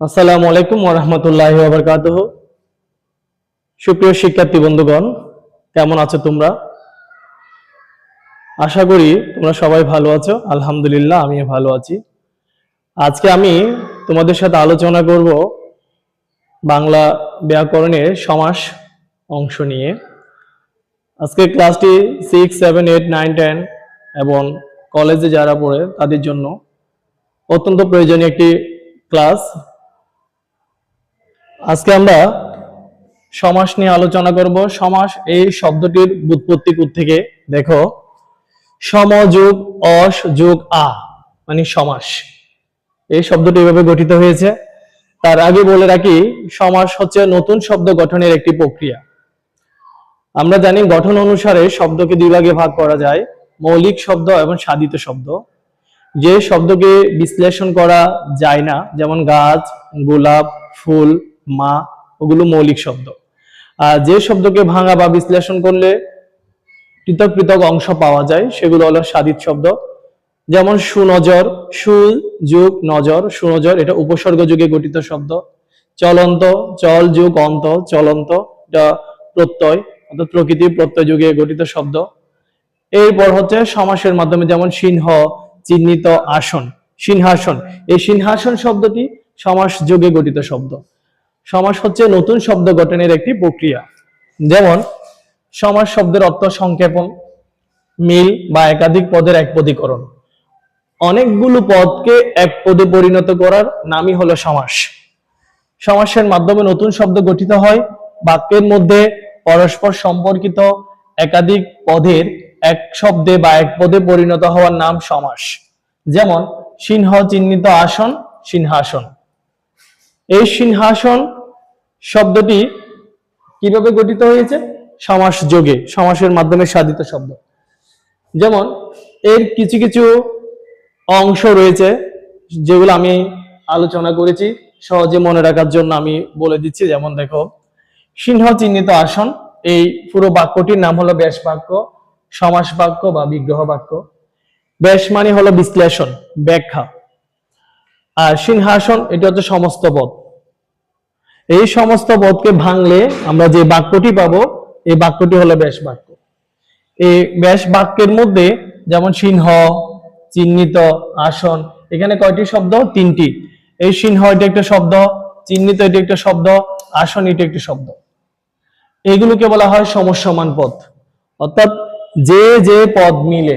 আসসালামু আলাইকুম ওরহমতুল্লাহ বারকাতুহ। সুপ্রিয় শিক্ষার্থী বন্ধুগণ, কেমন আছো তোমরা? আশা করি তোমরা সবাই ভালো আছো। আলহামদুলিল্লাহ আমি ভালো আছি। আজকে আমি তোমাদের সাথে আলোচনা করব বাংলা ব্যাকরণের সমাস অংশ নিয়ে। আজকে ক্লাসটি six seven eight nine ten এবং কলেজে যারা পড়ে তাদের জন্য অত্যন্ত প্রয়োজনীয় একটি ক্লাস। আজকে আমরা সমাস নিয়ে আলোচনা করব। সমাস এই শব্দটির উৎপত্তি থেকে। দেখো সমযোগ অস যোগ আ মানে সমাস। এই শব্দটি এভাবে গঠিত হয়েছে। তার আগে বলে রাখি, সমাস হচ্ছে নতুন শব্দ গঠনের একটি প্রক্রিয়া। আমরা জানি গঠন অনুসারে শব্দকে দুই ভাগে ভাগ করা যায়, মৌলিক শব্দ এবং সাধিত শব্দ। যে শব্দকে বিশ্লেষণ করা যায় না, যেমন গাছ, গোলাপ, ফুল মা, ওগুলো মৌলিক শব্দ। আর যে শব্দকে ভাঙা বা বিশ্লেষণ করলে পৃথক পৃথক অংশ পাওয়া যায়, সেগুলো হলো সাধিত শব্দ। যেমন সুনজর, সুল, যুগ, নজর, সুনজর, এটা উপসর্গ যুগে গঠিত শব্দ। চলন্ত, চল যুগ, অন্ত, চলন্ত, এটা প্রত্যয়, অর্থাৎ প্রকৃতির প্রত্যয় যুগে গঠিত শব্দ। এরপর হচ্ছে সমাসের মাধ্যমে যেমন সিংহ, চিহ্নিত আসন, সিংহাসন। এই সিংহাসন শব্দটি সমাস যুগে গঠিত শব্দ। সমাস হচ্ছে নতুন শব্দ গঠনের একটি প্রক্রিয়া। যেমন, সমাস শব্দের অর্থ সংক্ষেপণ, মিল বা একাধিক পদের এক পদীকরণ অনেকগুলো পদকে এক পদে পরিণত করার নামই হলো সমাস। সমাসের মাধ্যমে নতুন শব্দ গঠিত হয়, বাক্যের মধ্যে পরস্পর সম্পর্কিত একাধিক পদের এক শব্দে বা এক পদে পরিণত হওয়ার নাম সমাস। যেমন, সিংহ চিহ্নিত আসন, সিংহাসন। এই সিংহাসন শব্দটি কীভাবে গঠিত হয়েছে? সমাস যোগে, সমাসের মাধ্যমে সাধিত শব্দ। যেমন, এর কিছু কিছু অংশ রয়েছে, যেগুলো আমি আলোচনা করেছি, সহজে মনে রাখার জন্য আমি বলে দিচ্ছি। যেমন দেখো সিংহ চিহ্নিত আসন, এই পুরো বাক্যটির নাম হলো ব্যাস বাক্য সমাস বাক্য বা বিগ্রহ বাক্য। ব্যাস মানে হলো বিশ্লেষণ, ব্যাখ্যা। আর সিংহাসন, এটা হচ্ছে সমস্ত পদ। এই সমস্ত পদকে ভাঙলে আমরা যে বাক্যটি পাবো, এই বাক্যটি হলো ব্যাস বাক্য। এই ব্যাস বাক্যের মধ্যে যেমন সিংহ, চিহ্নিত, আসন, এখানে কয়টি শব্দ? তিনটি। এই সিংহ এটা একটা শব্দ, চিহ্নিত এটি একটা শব্দ, আসন এটি একটি শব্দ। এগুলোকে বলা হয় সমসমান পদ। অর্থাৎ যে যে পদ মিলে,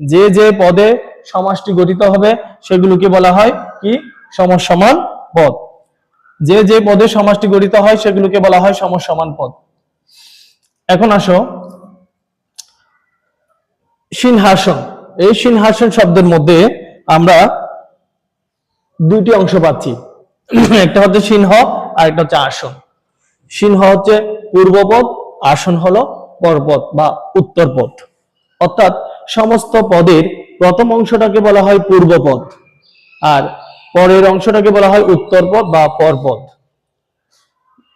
যে যে পদে সমাজটি গঠিত হবে, সেগুলোকে বলা হয় কি? সমসমান পদ। যে যে পদে সমাসটি গঠিত হয়, সেগুলোকে বলা হয় সমসমান পদ। এখন আসো। সিংহাসন। এই সিংহাসন শব্দের মধ্যে আমরা দুটি অংশ পাচ্ছি। একটা হচ্ছে সিংহ আর একটা হচ্ছে আসন। সিংহ হচ্ছে পূর্বপদ, আসন হলো পরপদ বা উত্তর উত্তরপদ। অর্থাৎ সমস্ত পদের প্রথম অংশটাকে বলা হয় পূর্বপদ। আর পরের অংশটাকে বলা হয় উত্তর উত্তরপদ বা পরপদ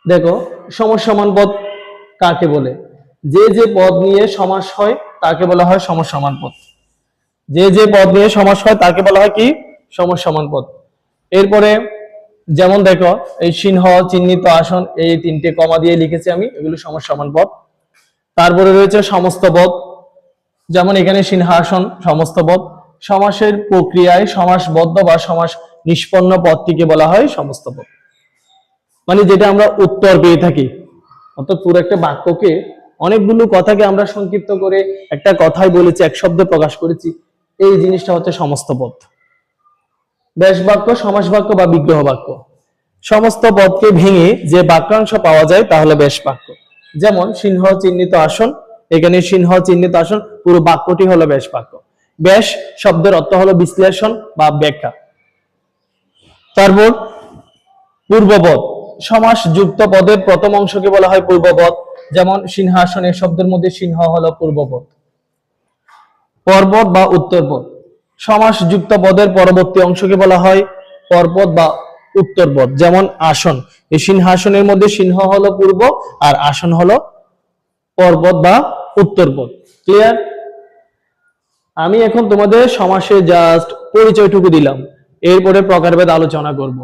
দেখো সমসমান পদ কাকে বলে? যে যে পদ নিয়ে সমাস হয়, তাকে বলা হয় সমসমান পদ। যে যে পদ নিয়ে সমাস হয়, তাকে বলা হয় কি? সমসমান পদ। এরপরে যেমন দেখো, এই সিংহ চিহ্নিত আসন এই তিনটে কমা দিয়ে লিখেছি আমি, এগুলো সমসমান পদ। তারপরে রয়েছে সমস্ত পদ। যেমন এখানে সিংহাসন সমস্ত পদ। সমাসের প্রক্রিয়ায় সমাসবদ্ধ বা সমাস নিষ্পন্ন পদটিকে বলা হয় সমস্ত পদ। মানে যেটা আমরা উত্তর পেয়ে থাকি। অর্থাৎ পুরো একটা বাক্যকে অনেকগুলো কথাকে আমরা সংক্ষিপ্ত করে একটা কথাই বলেছি, এক শব্দে প্রকাশ করেছি। এই জিনিসটা হচ্ছে সমস্ত পদ। ব্যাস বাক্য সমাস বাক্য বা বিগ্রহ বাক্য সমস্ত পদকে ভেঙে যে বাক্যাংশ পাওয়া যায় তাহলে ব্যাস বাক্য যেমন সিংহ চিহ্নিত আসন, এখানে সিংহ চিহ্নিত আসন, পুরো বাক্যটি হলো ব্যাস বাক্য ব্যাস শব্দের অর্থ হলো বিশ্লেষণ বা ব্যাখ্যা। তারপর পূর্বপদ সমাস যুক্ত পদের প্রথম অংশকে বলা হয় পূর্বপদ যেমন সিংহাসন এই শব্দের মধ্যে সিংহ হলো পূর্বপদ পর্বত বা উত্তরপদ। সমাস যুক্ত পদের পরবর্তী অংশকে বলা হয় পর্বত বা উত্তরপদ। যেমন আসন। এই সিংহাসনের মধ্যে সিংহ হলো পূর্ব আর আসন হলো পর্বত বা উত্তরপদ। ক্লিয়ার আমি এখন তোমাদের সমাসে জাস্ট পরিচয়টুকু দিলাম। এরপরে প্রকারভেদ আলোচনা করব।